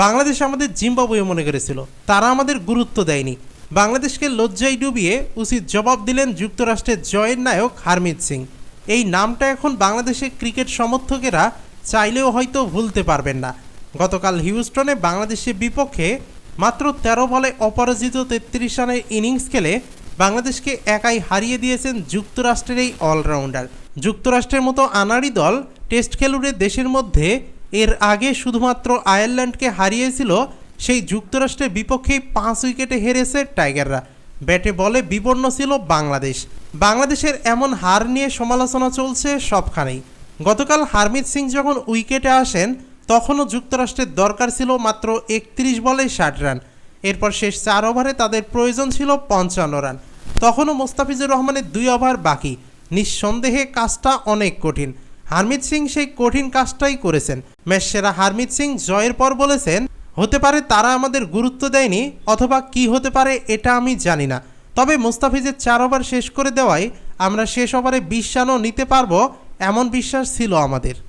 বাংলাদেশ আমাদের জিম্বাবুয়ে মনে করেছিল। তারা আমাদের গুরুত্ব দেয়নি। বাংলাদেশকে লজ্জায় ডুবিয়ে উচিত জবাব দিলেন যুক্তরাষ্ট্রের জয়ের নায়ক হারমিত সিং। এই নামটা এখন বাংলাদেশের ক্রিকেট সমর্থকেরা চাইলেও হয়তো ভুলতে পারবেন না। গতকাল হিউস্টনে বাংলাদেশের বিপক্ষে মাত্র তেরো বলে অপরাজিত তেত্রিশ রানের ইনিংস খেলে বাংলাদেশকে একাই হারিয়ে দিয়েছেন যুক্তরাষ্ট্রের এই অলরাউন্ডার। যুক্তরাষ্ট্রের মতো আনাড়ি দল টেস্ট খেলুড়ে দেশের মধ্যে এর আগে শুধুমাত্র আয়ারল্যান্ডকে হারিয়েছিল, সেই যুক্তরাষ্ট্রের বিপক্ষেই পাঁচ উইকেটে হেরেছে টাইগাররা। ব্যাটে বলে বিপন্ন ছিল বাংলাদেশ। বাংলাদেশের এমন হার নিয়ে সমালোচনা চলছে সবখানেই। গতকাল হারমিত সিং যখন উইকেটে আসেন, তখনও যুক্তরাষ্ট্রের দরকার ছিল মাত্র একত্রিশ বলে ষাট রান। এরপর শেষ চার ওভারে তাদের প্রয়োজন ছিল পঞ্চান্ন রান। তখনও মোস্তাফিজুর রহমানের দুই ওভার বাকি। নিঃসন্দেহে কাজটা অনেক কঠিন। হারমিত সিং সেই কঠিন কাজটাই করেছেন। ম্যাচ সেরা হারমিত সিং জয়ের পর বলেছেন, হতে পারে তারা আমাদের গুরুত্ব দেয়নি অথবা কি হতে পারে এটা আমি জানি না। তবে মুস্তাফিজের চার ওভার শেষ করে দেওয়ায় আমরা শেষ ওভারে বিশ রানও নিতে পারব, এমন বিশ্বাস ছিল আমাদের।